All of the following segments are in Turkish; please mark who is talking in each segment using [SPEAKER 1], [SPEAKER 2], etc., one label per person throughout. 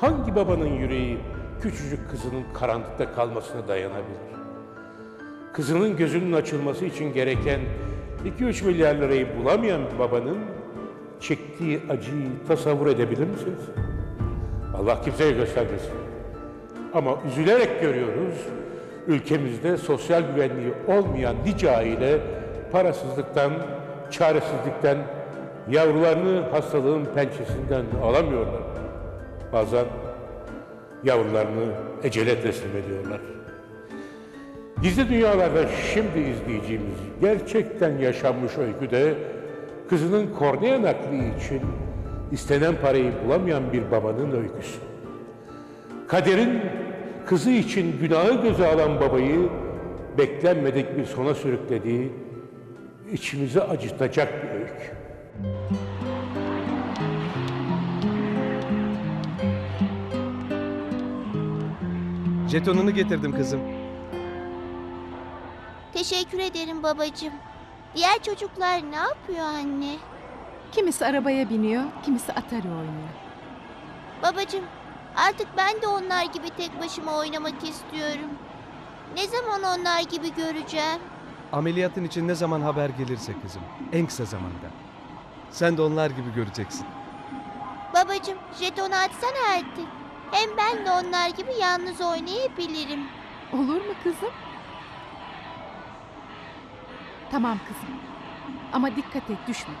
[SPEAKER 1] Hangi babanın yüreği küçücük kızının karanlıkta kalmasına dayanabilir? Kızının gözünün açılması için gereken 2-3 milyar lirayı bulamayan bir babanın çektiği acıyı tasavvur edebilir misiniz? Allah kimseye göstermesin. Ama üzülerek görüyoruz, ülkemizde sosyal güvenliği olmayan nice aile parasızlıktan, çaresizlikten yavrularını hastalığın pençesinden alamıyorlar. Bazen yavrularını ecele teslim ediyorlar. Gizli Dünyalar'da şimdi izleyeceğimiz gerçekten yaşanmış öyküde kızının kornea nakli için istenen parayı bulamayan bir babanın öyküsü. Kaderin kızı için günahı göze alan babayı beklenmedik bir sona sürüklediği içimizi acıtacak bir öykü.
[SPEAKER 2] Jetonunu getirdim kızım.
[SPEAKER 3] Teşekkür ederim babacığım. Diğer çocuklar ne yapıyor anne?
[SPEAKER 4] Kimisi arabaya biniyor, kimisi Atari oynuyor.
[SPEAKER 3] Babacığım, artık ben de onlar gibi tek başıma oynamak istiyorum. Ne zaman onlar gibi göreceğim?
[SPEAKER 2] Ameliyatın için ne zaman haber gelirse kızım. En kısa zamanda. Sen de onlar gibi göreceksin.
[SPEAKER 3] Babacığım, jetonu açsana artık. Hem ben de onlar gibi yalnız oynayabilirim.
[SPEAKER 4] Olur mu kızım? Tamam kızım. Ama dikkat et düşme.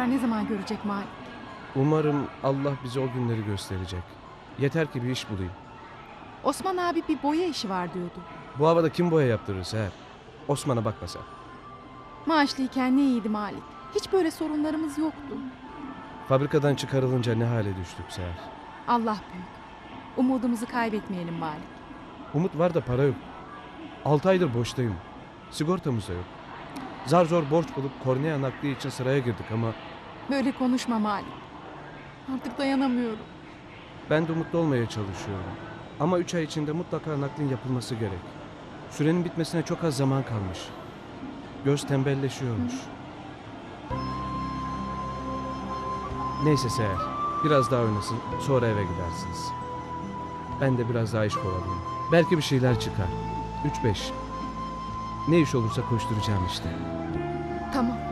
[SPEAKER 4] Tekrar ne zaman görecek Malik?
[SPEAKER 2] Umarım Allah bize o günleri gösterecek. Yeter ki bir iş bulayım.
[SPEAKER 4] Osman abi bir boya işi var diyordu.
[SPEAKER 2] Bu havada kim boya yaptırır Seher? Osman'a bakma sen.
[SPEAKER 4] Maaşlıyken ne iyiydi Malik. Hiç böyle sorunlarımız yoktu.
[SPEAKER 2] Fabrikadan çıkarılınca ne hale düştük Seher.
[SPEAKER 4] Allah büyük. Umudumuzu kaybetmeyelim Malik.
[SPEAKER 2] Umut var da para yok. 6 aydır boştayım. Sigortamız da yok. Zar zor borç bulup kornea nakli için sıraya girdik ama
[SPEAKER 4] Böyle konuşma Malik. Artık dayanamıyorum.
[SPEAKER 2] ben de umutlu olmaya çalışıyorum. Ama 3 ay içinde mutlaka naklin yapılması gerek. Sürenin bitmesine çok az zaman kalmış. Göz tembelleşiyormuş. Neyse Seher, biraz daha oynasın, sonra eve gidersiniz. Ben de biraz daha iş kovalayayım. Belki bir şeyler çıkar. 3-5. Ne iş olursa koşturacağım işte.
[SPEAKER 4] Tamam.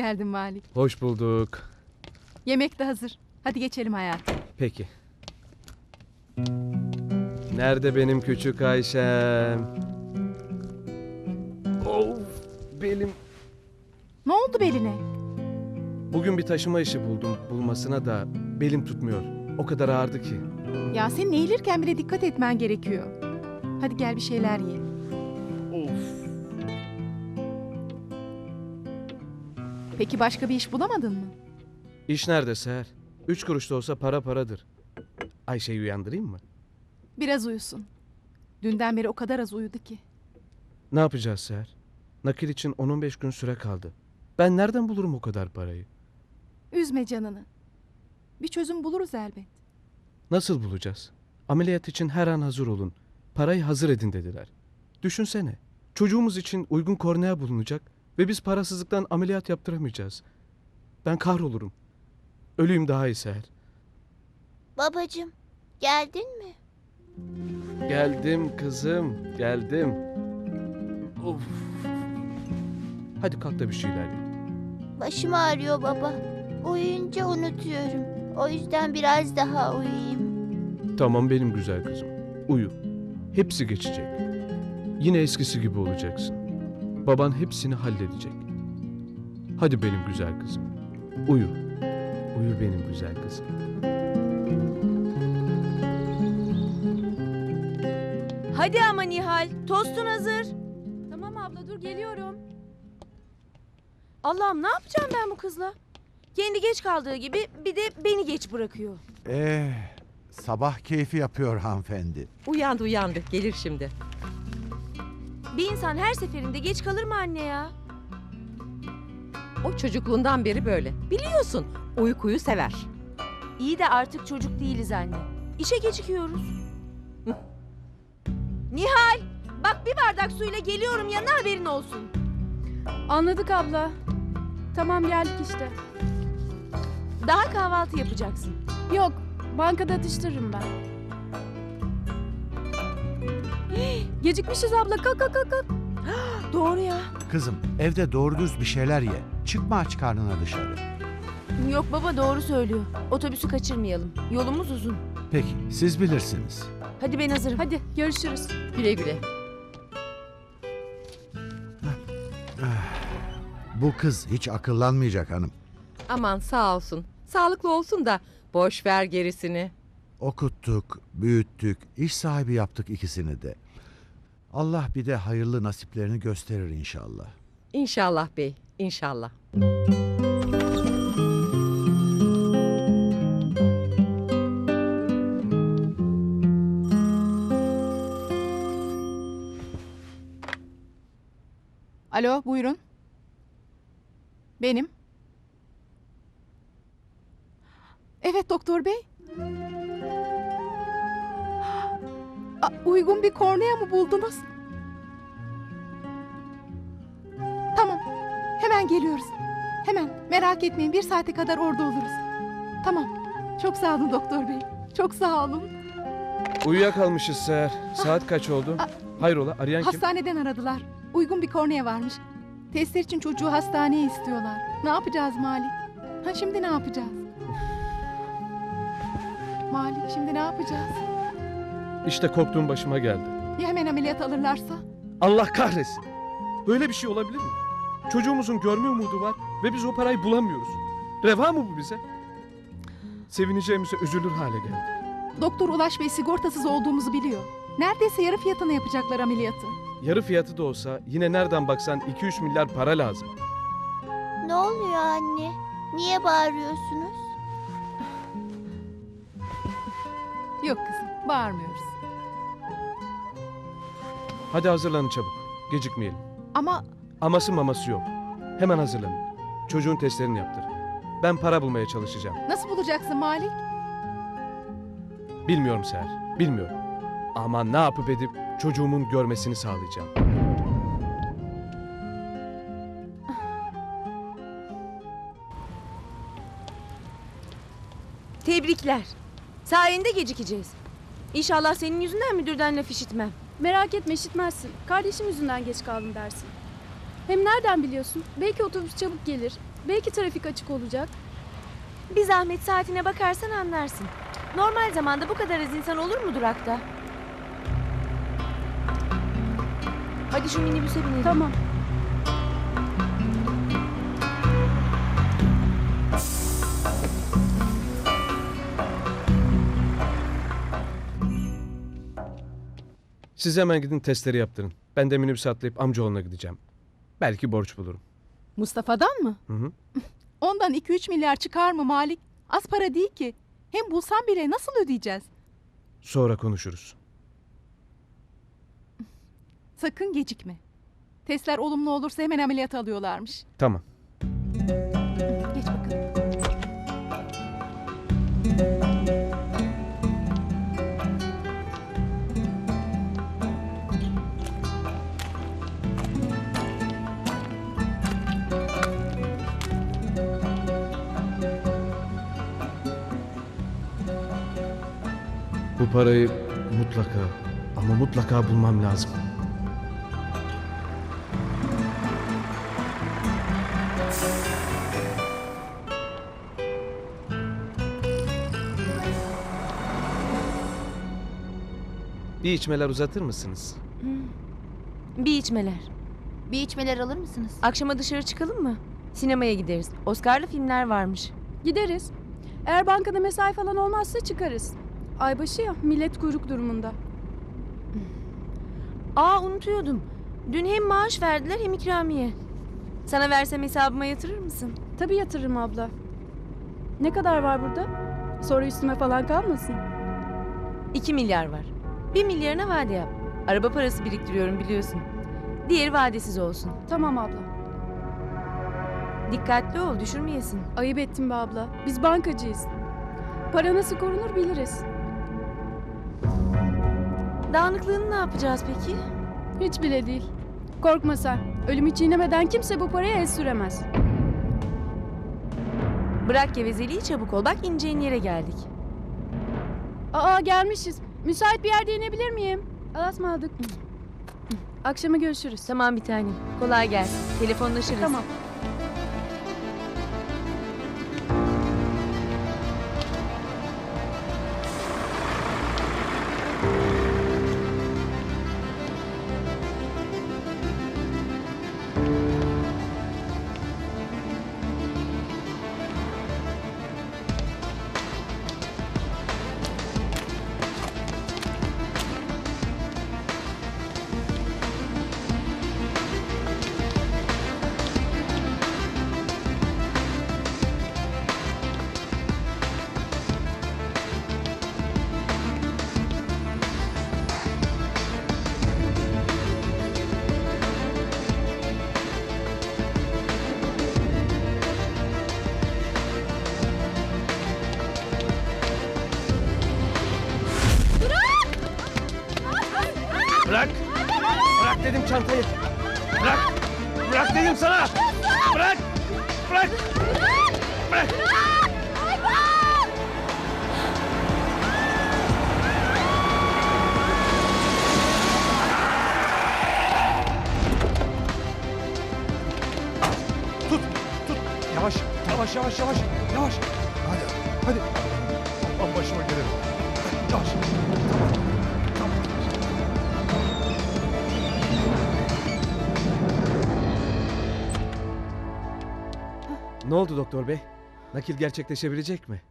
[SPEAKER 4] Geldin Malik.
[SPEAKER 2] Hoş bulduk.
[SPEAKER 4] Yemek de hazır. Hadi geçelim hayatım.
[SPEAKER 2] Peki. Nerede benim küçük Ayşem? Of, belim.
[SPEAKER 4] Ne oldu beline?
[SPEAKER 2] Bugün bir taşıma işi buldum. Bulmasına da belim tutmuyor. O kadar ağırdı ki.
[SPEAKER 4] Ya senin eğilirken bile dikkat etmen gerekiyor. Hadi gel bir şeyler ye. Peki başka bir iş bulamadın mı?
[SPEAKER 2] İş nerede Seher? Üç kuruş da olsa para paradır. Ayşe'yi uyandırayım mı?
[SPEAKER 4] Biraz uyusun. Dünden beri o kadar az uyudu ki.
[SPEAKER 2] Ne yapacağız Seher? Nakil için 10-15 gün süre kaldı. Ben nereden bulurum o kadar parayı?
[SPEAKER 4] Üzme canını. Bir çözüm buluruz elbet.
[SPEAKER 2] Nasıl bulacağız? Ameliyat için her an hazır olun. Parayı hazır edin dediler. Düşünsene. Çocuğumuz için uygun kornea bulunacak ve biz parasızlıktan ameliyat yaptıramayacağız. Ben kahrolurum. Öleyim daha iyi Seher.
[SPEAKER 3] Babacığım, geldin mi?
[SPEAKER 2] Geldim kızım, geldim. Of. Hadi kalk da bir şeyler ye.
[SPEAKER 3] Başım ağrıyor baba. Uyuyunca unutuyorum. O yüzden biraz daha uyuyayım.
[SPEAKER 2] Tamam benim güzel kızım. Uyu. Hepsi geçecek. Yine eskisi gibi olacaksın. Baban hepsini halledecek. Hadi benim güzel kızım. Uyu. Uyu benim güzel kızım.
[SPEAKER 5] Hadi ama Nihal, tostun hazır.
[SPEAKER 6] Tamam abla dur geliyorum.
[SPEAKER 5] Allah'ım ne yapacağım ben bu kızla? Kendi geç kaldığı gibi bir de beni geç bırakıyor.
[SPEAKER 7] Eh, sabah keyfi yapıyor hanımefendi.
[SPEAKER 8] Uyandı uyandı. Gelir şimdi.
[SPEAKER 5] Bir insan her seferinde geç kalır mı anne ya?
[SPEAKER 8] O çocukluğundan beri böyle. Biliyorsun uykuyu sever.
[SPEAKER 5] İyi de artık çocuk değiliz anne. İşe gecikiyoruz. Nihal, bak bir bardak suyla geliyorum yanına haberin olsun.
[SPEAKER 6] Anladık abla. Tamam geldik işte.
[SPEAKER 5] Daha kahvaltı yapacaksın.
[SPEAKER 6] Yok bankada atıştırırım ben. Gecikmişiz abla kalk kalk kalk. kalk.
[SPEAKER 5] Doğru ya.
[SPEAKER 7] Kızım evde doğru düz bir şeyler ye. Çıkma aç karnına dışarı.
[SPEAKER 5] Yok baba doğru söylüyor. Otobüsü kaçırmayalım. Yolumuz uzun.
[SPEAKER 7] Peki siz bilirsiniz.
[SPEAKER 5] Hadi ben hazırım.
[SPEAKER 6] Hadi görüşürüz.
[SPEAKER 8] Güle güle.
[SPEAKER 7] Bu kız hiç akıllanmayacak hanım.
[SPEAKER 8] Aman sağ olsun. Sağlıklı olsun da boş ver gerisini.
[SPEAKER 7] Okuttuk, büyüttük, iş sahibi yaptık ikisini de. Allah bir de hayırlı nasiplerini gösterir inşallah.
[SPEAKER 8] İnşallah bey. İnşallah.
[SPEAKER 4] Alo buyurun. Benim. Evet doktor bey. Aa, uygun bir kornea mı buldunuz? Tamam. Hemen geliyoruz. Hemen. Merak etmeyin. Bir saate kadar orada oluruz. Tamam. Çok sağ olun doktor bey. Çok sağ olun.
[SPEAKER 2] Uyuyakalmışız Seher. Saat kaç oldu? Hayrola arayan kim?
[SPEAKER 4] Hastaneden aradılar. Uygun bir kornea varmış. Testler için çocuğu hastaneye istiyorlar. Ne yapacağız Malik? Ha şimdi ne yapacağız? Malik şimdi ne yapacağız?
[SPEAKER 2] İşte korktuğum başıma geldi.
[SPEAKER 4] Ya hemen ameliyat alırlarsa?
[SPEAKER 2] Allah kahretsin. Böyle bir şey olabilir mi? Çocuğumuzun görme umudu var ve biz o parayı bulamıyoruz. Reva mı bu bize? Sevineceğimize üzülür hale geldik.
[SPEAKER 4] Doktor Ulaş Bey sigortasız olduğumuzu biliyor. Neredeyse yarı fiyatına yapacaklar ameliyatı.
[SPEAKER 2] Yarı fiyatı da olsa yine nereden baksan 2-3 milyar para lazım.
[SPEAKER 3] Ne oluyor anne? Niye bağırıyorsunuz?
[SPEAKER 4] Yok kızım bağırmıyoruz.
[SPEAKER 2] Hadi hazırlanın çabuk. Gecikmeyelim.
[SPEAKER 4] Ama
[SPEAKER 2] Aması maması yok. Hemen hazırlanın. Çocuğun testlerini yaptır. Ben para bulmaya çalışacağım.
[SPEAKER 4] nasıl bulacaksın Malik?
[SPEAKER 2] Bilmiyorum Seher. Bilmiyorum. Ama ne yapıp edip çocuğumun görmesini sağlayacağım.
[SPEAKER 5] Tebrikler. Sayende gecikeceğiz. İnşallah senin yüzünden müdürden laf işitmem.
[SPEAKER 6] Merak etme işitmezsin. Kardeşim yüzünden geç kaldım dersin. Hem nereden biliyorsun? Belki otobüs çabuk gelir. Belki trafik açık olacak.
[SPEAKER 5] Bir zahmet saatine bakarsan anlarsın. Normal zamanda bu kadar az insan olur mu durakta? Hadi şu minibüse binelim.
[SPEAKER 6] Tamam.
[SPEAKER 2] Siz hemen gidin testleri yaptırın. Ben de minibüse atlayıp amcaoğluna gideceğim. Belki borç bulurum.
[SPEAKER 4] Mustafa'dan mı?
[SPEAKER 2] Hı hı.
[SPEAKER 4] Ondan 2-3 milyar çıkar mı Malik? Az para değil ki. Hem bulsam bile nasıl ödeyeceğiz?
[SPEAKER 2] Sonra konuşuruz.
[SPEAKER 4] Sakın gecikme. Testler olumlu olursa hemen ameliyat alıyorlarmış.
[SPEAKER 2] Tamam. Bu parayı mutlaka ama mutlaka bulmam lazım. Bir içmeler uzatır mısınız?
[SPEAKER 5] Bir içmeler.
[SPEAKER 3] Bir içmeler alır mısınız?
[SPEAKER 5] Akşama dışarı çıkalım mı? Sinemaya gideriz. Oscar'lı filmler varmış.
[SPEAKER 6] Gideriz. Eğer bankada mesai falan olmazsa çıkarız. Aybaşı ya millet kuyruk durumunda.
[SPEAKER 5] Aa unutuyordum. Dün hem maaş verdiler hem ikramiye. Sana versem hesabıma yatırır mısın?
[SPEAKER 6] Tabii yatırırım abla. Ne kadar var burada? Sonra üstüme falan kalmasın.
[SPEAKER 5] 2 milyar var. 1 milyarına vade yap. Araba parası biriktiriyorum biliyorsun. Diğeri vadesiz olsun.
[SPEAKER 6] Tamam abla.
[SPEAKER 5] Dikkatli ol düşürmeyesin.
[SPEAKER 6] Ayıp ettin be abla. Biz bankacıyız. Para nasıl korunur biliriz.
[SPEAKER 5] Dağınıklığını ne yapacağız peki?
[SPEAKER 6] Hiç bile değil. Korkma sen. Ölümü çiğnemeden kimse bu paraya el süremez.
[SPEAKER 5] Bırak gevezeliği çabuk ol. Bak ineceğin yere geldik.
[SPEAKER 6] Aa gelmişiz. Müsait bir yerde inebilir miyim? Allah'a ısmarladık. Akşama görüşürüz.
[SPEAKER 5] Tamam bir tanem. Kolay gelsin. Telefonlaşırız.
[SPEAKER 6] Tamam.
[SPEAKER 2] Yavaş yavaş yavaş! Yavaş! Hadi! Hadi! Aman başıma gelirim. Yavaş! Ne oldu doktor bey? Nakil gerçekleşebilecek mi?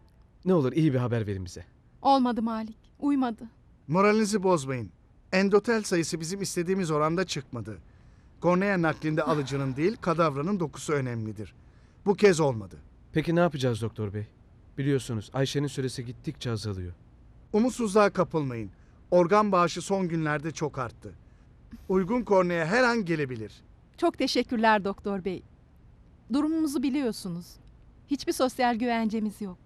[SPEAKER 2] Ne olur iyi bir haber verin bize.
[SPEAKER 4] Olmadı Malik. Uymadı.
[SPEAKER 9] Moralinizi bozmayın. Endotel sayısı bizim istediğimiz oranda çıkmadı. Kornea naklinde alıcının değil, kadavranın dokusu önemlidir. Bu kez olmadı.
[SPEAKER 2] Peki ne yapacağız doktor bey? Biliyorsunuz Ayşe'nin süresi gittikçe azalıyor.
[SPEAKER 9] Umutsuzluğa kapılmayın. Organ bağışı son günlerde çok arttı. Uygun kornea her an gelebilir.
[SPEAKER 4] Çok teşekkürler doktor bey. Durumumuzu biliyorsunuz. Hiçbir sosyal güvencemiz yok.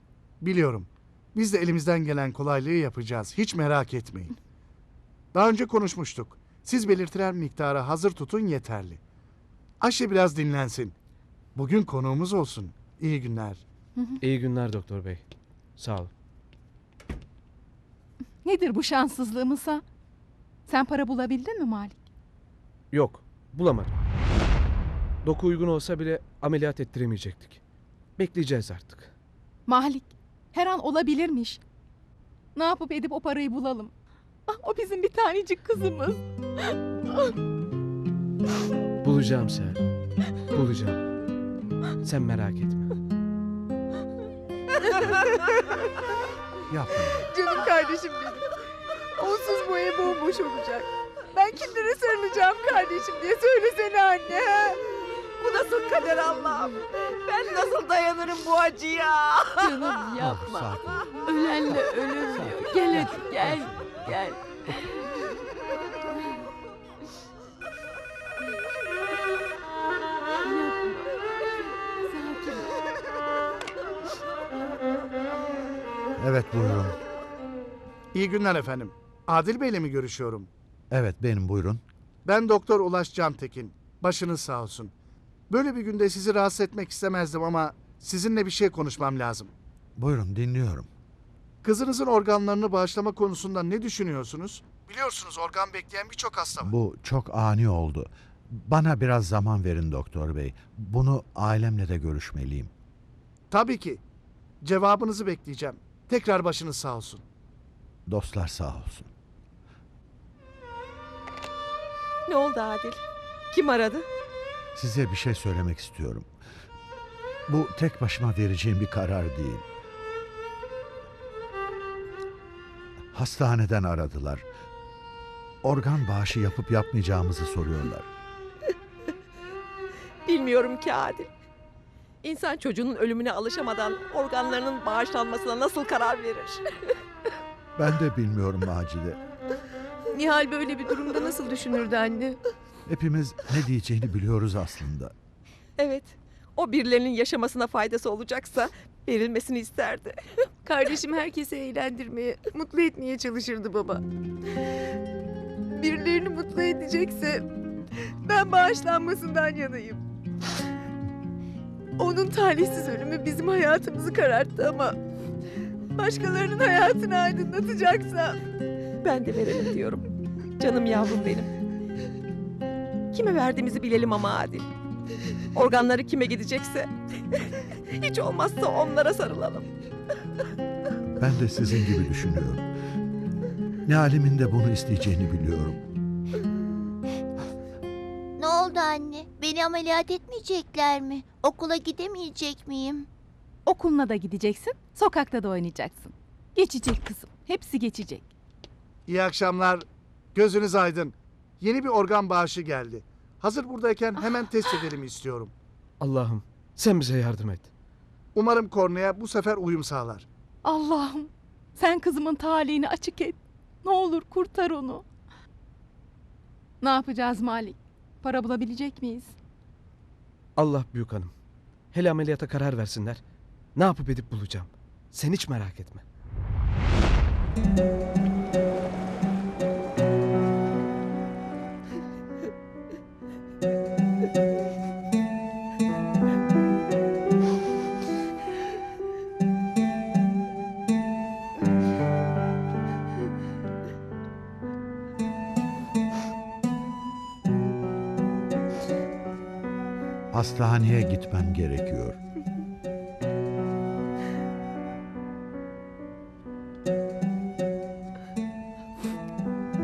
[SPEAKER 9] Biliyorum. Biz de elimizden gelen kolaylığı yapacağız. Hiç merak etmeyin. Daha önce konuşmuştuk. Siz belirtilen miktarı hazır tutun yeterli. Ayşe biraz dinlensin. Bugün konuğumuz olsun. İyi günler.
[SPEAKER 2] İyi günler doktor bey. Sağ ol.
[SPEAKER 4] Nedir bu şanssızlığımızsa? Sen para bulabildin mi Malik?
[SPEAKER 2] Yok, bulamadım. Doku uygun olsa bile ameliyat ettiremeyecektik. Bekleyeceğiz artık.
[SPEAKER 4] Malik, her an olabilirmiş. Ne yapıp edip o parayı bulalım. Ah, o bizim bir tanecik kızımız.
[SPEAKER 2] Bulacağım sen. Bulacağım. Sen merak etme.
[SPEAKER 7] Yapmayın.
[SPEAKER 10] Canım kardeşim benim. Onsuz bu ev bomboş olacak. Ben kimlere sarılacağım kardeşim diye söylesene anne. Bu nasıl kader Allah'ım? Ben nasıl dayanırım bu acıya?
[SPEAKER 4] Canım
[SPEAKER 7] Yapma.
[SPEAKER 4] yapma. Ölenle ölür diyor. Gel hadi gel. Gel.
[SPEAKER 7] Evet buyurun.
[SPEAKER 9] İyi günler efendim. Adil Bey'le mi görüşüyorum?
[SPEAKER 7] Evet benim buyurun.
[SPEAKER 9] Ben Doktor Ulaş Cantekin. Başınız sağ olsun. Böyle bir günde sizi rahatsız etmek istemezdim ama sizinle bir şey konuşmam lazım.
[SPEAKER 7] Buyurun dinliyorum.
[SPEAKER 9] Kızınızın organlarını bağışlama konusunda ne düşünüyorsunuz? Biliyorsunuz organ bekleyen birçok hasta var.
[SPEAKER 7] Bu çok ani oldu. Bana biraz zaman verin doktor bey. Bunu ailemle de görüşmeliyim.
[SPEAKER 9] Tabii ki. Cevabınızı bekleyeceğim. Tekrar başınız sağ olsun.
[SPEAKER 7] Dostlar sağ olsun.
[SPEAKER 10] Ne oldu Adil? Kim aradı?
[SPEAKER 7] Size bir şey söylemek istiyorum. Bu tek başıma vereceğim bir karar değil. Hastaneden aradılar. organ bağışı yapıp yapmayacağımızı soruyorlar.
[SPEAKER 8] Bilmiyorum ki Adil. İnsan çocuğunun ölümüne alışamadan organlarının bağışlanmasına nasıl karar verir?
[SPEAKER 7] Ben de bilmiyorum Macide.
[SPEAKER 5] Nihal böyle bir durumda nasıl düşünürdü anne?
[SPEAKER 7] Hepimiz ne diyeceğini biliyoruz aslında.
[SPEAKER 8] Evet. O birilerinin yaşamasına faydası olacaksa verilmesini isterdi.
[SPEAKER 5] Kardeşim herkesi eğlendirmeye, mutlu etmeye çalışırdı baba. Birilerini mutlu edecekse ben bağışlanmasından yanayım. Onun talihsiz ölümü bizim hayatımızı kararttı ama başkalarının hayatını aydınlatacaksa
[SPEAKER 8] Ben de verelim diyorum. Canım yavrum benim. Kime verdiğimizi bilelim ama Adil. Organları kime gidecekse hiç olmazsa onlara sarılalım.
[SPEAKER 7] Ben de sizin gibi düşünüyorum. Nihal'imin de bunu isteyeceğini biliyorum.
[SPEAKER 3] Beni ameliyat etmeyecekler mi? Okula gidemeyecek miyim?
[SPEAKER 4] Okuluna da gideceksin, sokakta da oynayacaksın. Geçecek kızım. Hepsi geçecek.
[SPEAKER 9] İyi akşamlar. Gözünüz aydın. Yeni bir organ bağışı geldi. Hazır buradayken hemen test edelim istiyorum.
[SPEAKER 2] Allah'ım sen bize yardım et.
[SPEAKER 9] Umarım kornea bu sefer uyum sağlar.
[SPEAKER 4] Allah'ım sen kızımın talihini açık et. Ne olur kurtar onu. Ne yapacağız Malik? Para bulabilecek miyiz?
[SPEAKER 2] Allah büyük hanım. Hele ameliyata karar versinler. Ne yapıp edip bulacağım. Sen hiç merak etme.
[SPEAKER 7] Hastaneye gitmem gerekiyor.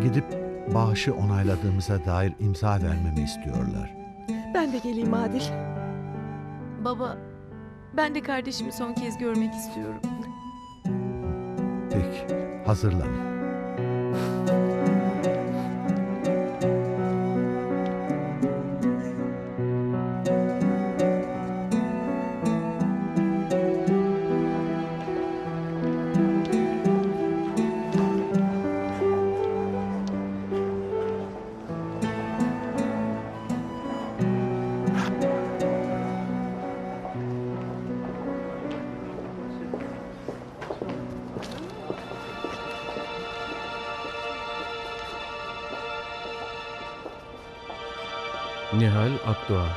[SPEAKER 7] Gidip bağışı onayladığımıza dair imza vermemi istiyorlar.
[SPEAKER 8] Ben de geleyim Adil.
[SPEAKER 5] Baba, ben de kardeşimi son kez görmek istiyorum.
[SPEAKER 7] Peki, hazırlanın.
[SPEAKER 2] Akdoğan.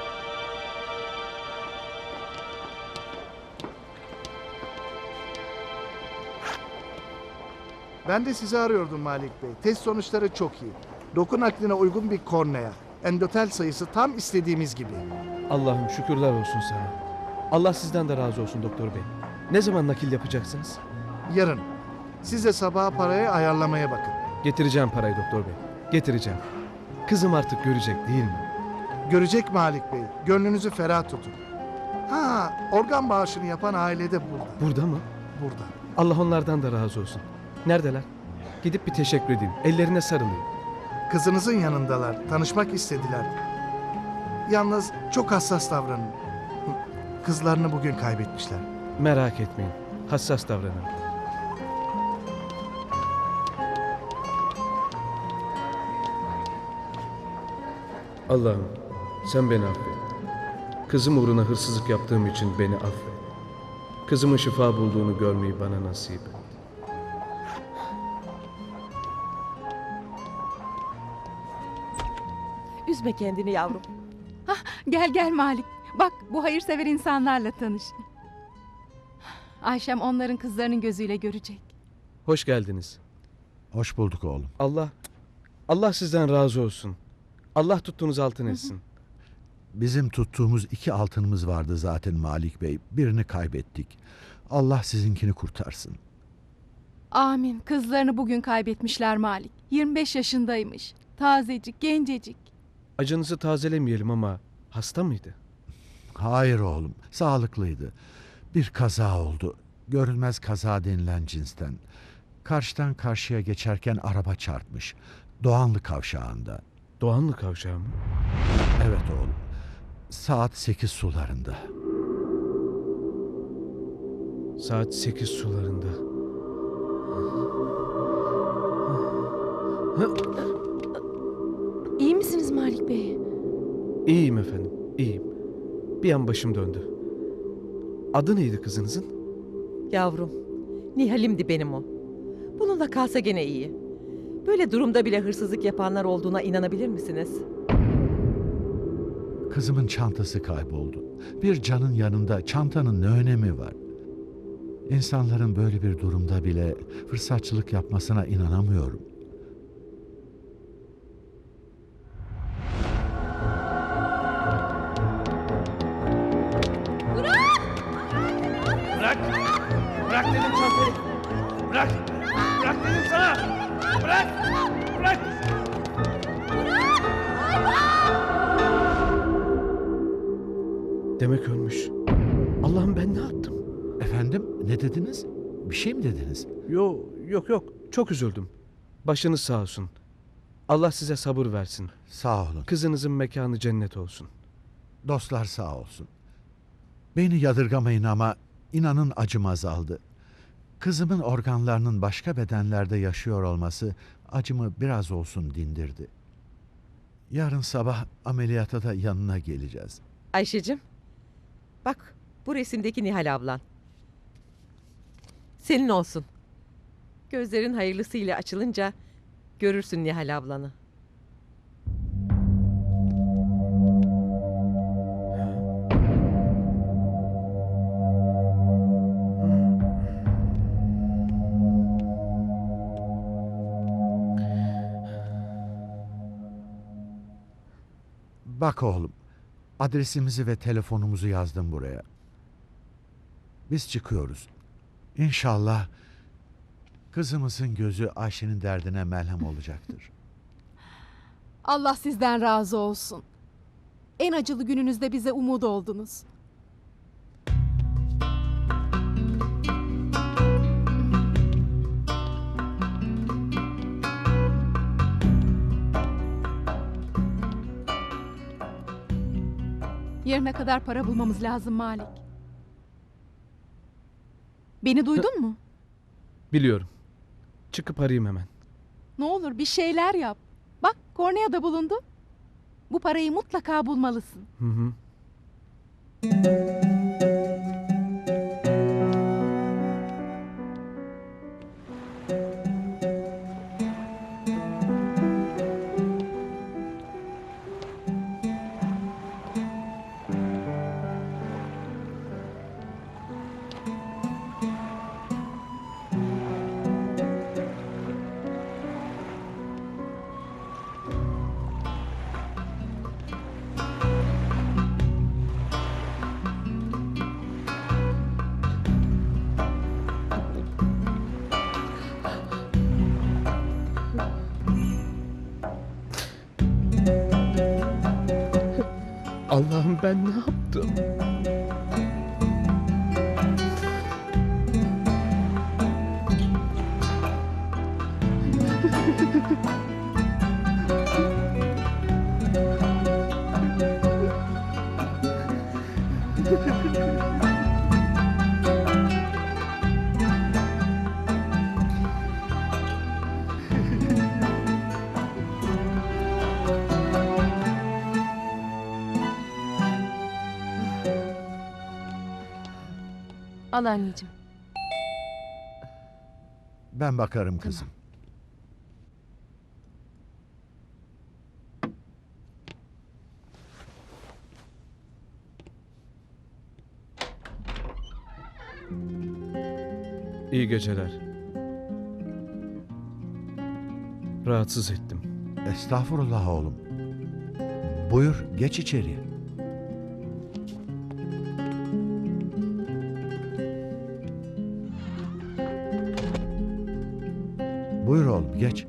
[SPEAKER 9] Ben de sizi arıyordum Malik Bey. Test sonuçları çok iyi. Doku nakline uygun bir kornea. Endotel sayısı tam istediğimiz gibi.
[SPEAKER 2] Allah'ım şükürler olsun sana. Allah sizden de razı olsun doktor bey. Ne zaman nakil yapacaksınız?
[SPEAKER 9] Yarın. Siz de sabaha parayı ayarlamaya bakın.
[SPEAKER 2] Getireceğim parayı doktor bey. Getireceğim. Kızım artık görecek değil mi?
[SPEAKER 9] Görecek Malik Bey. Gönlünüzü ferah tutun. Ha, organ bağışını yapan aile de burada.
[SPEAKER 2] Burada mı?
[SPEAKER 9] Burada.
[SPEAKER 2] Allah onlardan da razı olsun. Neredeler? Gidip bir teşekkür edeyim. Ellerine sarılayım.
[SPEAKER 9] Kızınızın yanındalar. Tanışmak istediler. Yalnız çok hassas davranın. Kızlarını bugün kaybetmişler.
[SPEAKER 2] Merak etmeyin. Hassas davranın. Allah'ım sen beni affet. Kızım uğruna hırsızlık yaptığım için beni affet. Kızımın şifa bulduğunu görmeyi bana nasip et.
[SPEAKER 8] Üzme kendini yavrum.
[SPEAKER 4] Gel gel Malik. Bak bu hayırsever insanlarla tanış. Ayşem onların kızlarının gözüyle görecek.
[SPEAKER 2] Hoş geldiniz.
[SPEAKER 7] Hoş bulduk oğlum.
[SPEAKER 2] Allah Allah sizden razı olsun. Allah tuttuğunuz altın etsin.
[SPEAKER 7] Bizim tuttuğumuz iki altınımız vardı zaten Malik Bey. Birini kaybettik. Allah sizinkini kurtarsın.
[SPEAKER 4] Amin. Kızlarını bugün kaybetmişler Malik. 25 yaşındaymış. Tazecik, gencecik.
[SPEAKER 2] Acınızı tazelemeyelim ama hasta mıydı?
[SPEAKER 7] Hayır oğlum, sağlıklıydı. Bir kaza oldu. Görülmez kaza denilen cinsten. Karşıdan karşıya geçerken araba çarpmış. Doğanlı kavşağında.
[SPEAKER 2] Doğanlı kavşağı mı?
[SPEAKER 7] Evet oğlum. Saat 8 sularında.
[SPEAKER 2] Saat 8 sularında.
[SPEAKER 5] İyi misiniz Malik Bey?
[SPEAKER 2] İyiyim efendim, iyiyim. Bir an başım döndü. Adı neydi kızınızın?
[SPEAKER 8] Yavrum, Nihal'imdi benim o. Bununla kalsa gene iyi. Böyle durumda bile hırsızlık yapanlar olduğuna inanabilir misiniz?
[SPEAKER 7] Kızımın çantası kayboldu. Bir canın yanında çantanın ne önemi var? İnsanların böyle bir durumda bile fırsatçılık yapmasına inanamıyorum.
[SPEAKER 2] Çok üzüldüm. Başınız sağ olsun. Allah size sabır versin.
[SPEAKER 7] Sağ olun.
[SPEAKER 2] Kızınızın mekanı cennet olsun.
[SPEAKER 7] Dostlar sağ olsun. Beni yadırgamayın ama inanın acım azaldı. Kızımın organlarının başka bedenlerde yaşıyor olması acımı biraz olsun dindirdi. Yarın sabah ameliyata da yanına geleceğiz.
[SPEAKER 8] Ayşe'cim, bak bu resimdeki Nihal ablan. Senin olsun. Gözlerin hayırlısıyla açılınca görürsün Nihal ablanı.
[SPEAKER 7] Bak oğlum, adresimizi ve telefonumuzu yazdım buraya. Biz çıkıyoruz. İnşallah kızımızın gözü Ayşe'nin derdine melhem olacaktır.
[SPEAKER 4] Allah sizden razı olsun. En acılı gününüzde bize umut oldunuz. Yarına kadar para bulmamız lazım Malik. Beni duydun mu?
[SPEAKER 2] Biliyorum. Çıkıp arayayım hemen.
[SPEAKER 4] Ne olur bir şeyler yap. Bak kornea da bulundu. Bu parayı mutlaka bulmalısın.
[SPEAKER 2] Hı hı. Ben ne yaptım?
[SPEAKER 5] Al anneciğim.
[SPEAKER 7] Ben bakarım kızım.
[SPEAKER 2] İyi geceler. Rahatsız ettim.
[SPEAKER 7] Estağfurullah oğlum. Buyur geç içeri. Buyur oğlum geç.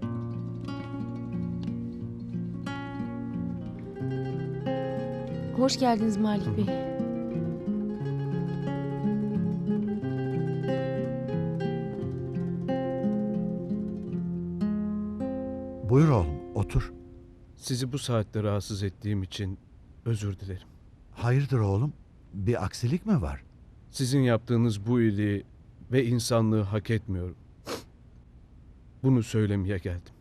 [SPEAKER 5] Hoş geldiniz Malik Bey.
[SPEAKER 7] Buyur oğlum. Otur.
[SPEAKER 2] Sizi bu saatte rahatsız ettiğim için özür dilerim.
[SPEAKER 7] Hayırdır oğlum? Bir aksilik mi var?
[SPEAKER 2] Sizin yaptığınız bu iyiliği ve insanlığı hak etmiyorum. Bunu söylemeye geldim.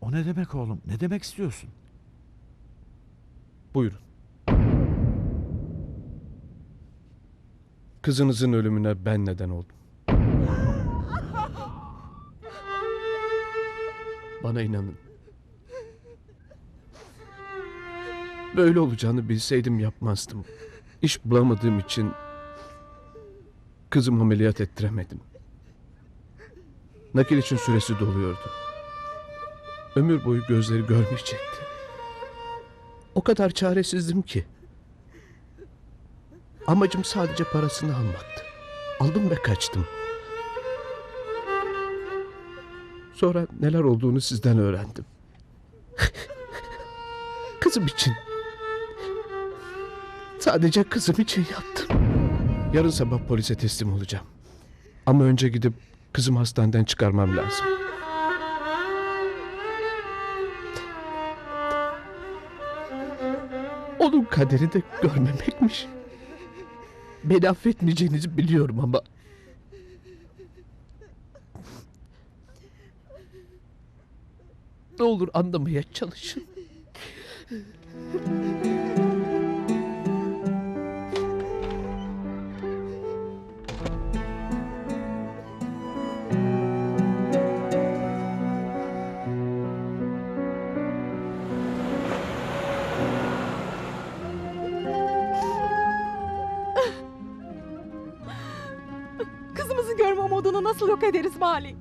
[SPEAKER 7] O ne demek oğlum? Ne demek istiyorsun?
[SPEAKER 2] Buyurun. Kızınızın ölümüne ben neden oldum. Bana inanın. Böyle olacağını bilseydim yapmazdım. İş bulamadığım için kızım ameliyat ettiremedim. Nakil için süresi doluyordu. Ömür boyu gözleri görmeyecekti. O kadar çaresizdim ki. Amacım sadece parasını almaktı. Aldım ve kaçtım. Sonra neler olduğunu sizden öğrendim. kızım için. Sadece kızım için yaptım. Yarın sabah polise teslim olacağım. Ama önce gidip kızımı hastaneden çıkarmam lazım. Onun kaderi de görmemekmiş. Beni affetmeyeceğinizi biliyorum ama... Ne olur anlamaya çalışın.
[SPEAKER 4] Görme umudunu nasıl yok ederiz Mali?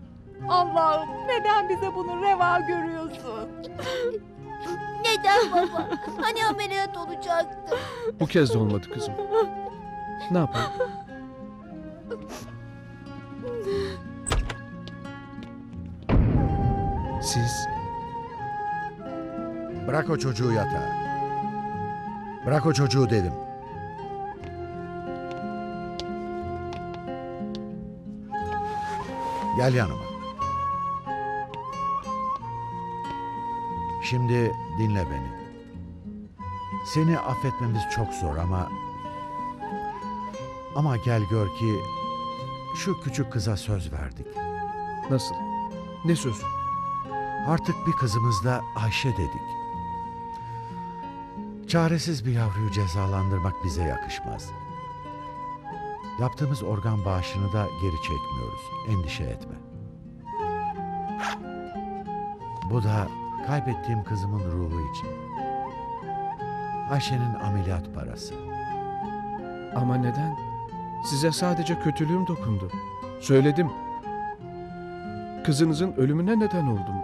[SPEAKER 4] Allah'ım neden bize bunu reva görüyorsun?
[SPEAKER 3] Neden baba? Hani ameliyat olacaktı?
[SPEAKER 2] Bu kez de olmadı kızım. Ne yapalım? Siz
[SPEAKER 7] Bırak o çocuğu yatağa. Bırak o çocuğu dedim. Gel yanıma. Şimdi dinle beni. Seni affetmemiz çok zor ama... Ama gel gör ki şu küçük kıza söz verdik.
[SPEAKER 2] nasıl? Ne sözü?
[SPEAKER 7] Artık bir kızımız da Ayşe dedik. Çaresiz bir yavruyu cezalandırmak bize yakışmaz. Yaptığımız organ bağışını da geri çekmiyoruz. Endişe etme. Bu da kaybettiğim kızımın ruhu için. Ayşe'nin ameliyat parası.
[SPEAKER 2] Ama neden? Size sadece kötülüğüm dokundu. Söyledim. Kızınızın ölümüne neden oldum.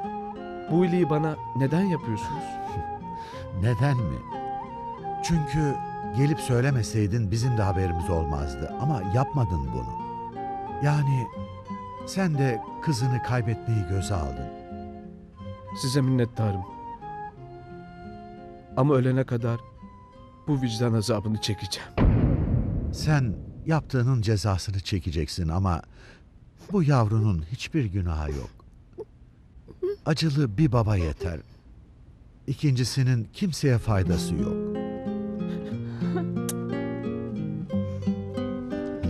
[SPEAKER 2] Bu iyiliği bana neden yapıyorsunuz?
[SPEAKER 7] Neden mi? Çünkü gelip söylemeseydin bizim de haberimiz olmazdı ama yapmadın bunu. Yani sen de kızını kaybetmeyi göze aldın.
[SPEAKER 2] Size minnettarım. Ama ölene kadar bu vicdan azabını çekeceğim.
[SPEAKER 7] Sen yaptığının cezasını çekeceksin ama bu yavrunun hiçbir günahı yok. Acılı bir baba yeter. İkincisinin kimseye faydası yok.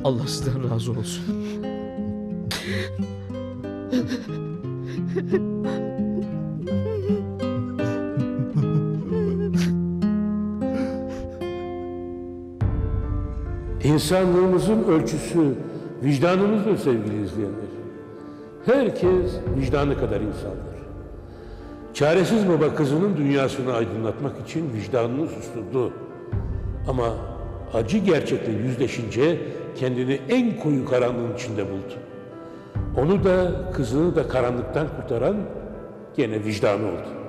[SPEAKER 2] Allah sizden razı olsun.
[SPEAKER 11] İnsanlığımızın ölçüsü vicdanımızdır sevgili izleyenler. Herkes vicdanı kadar insandır. Çaresiz baba kızının dünyasını aydınlatmak için vicdanını susturdu. Ama acı gerçekle yüzleşince kendini en koyu karanlığın içinde buldu. Onu da kızını da karanlıktan kurtaran gene vicdanı oldu.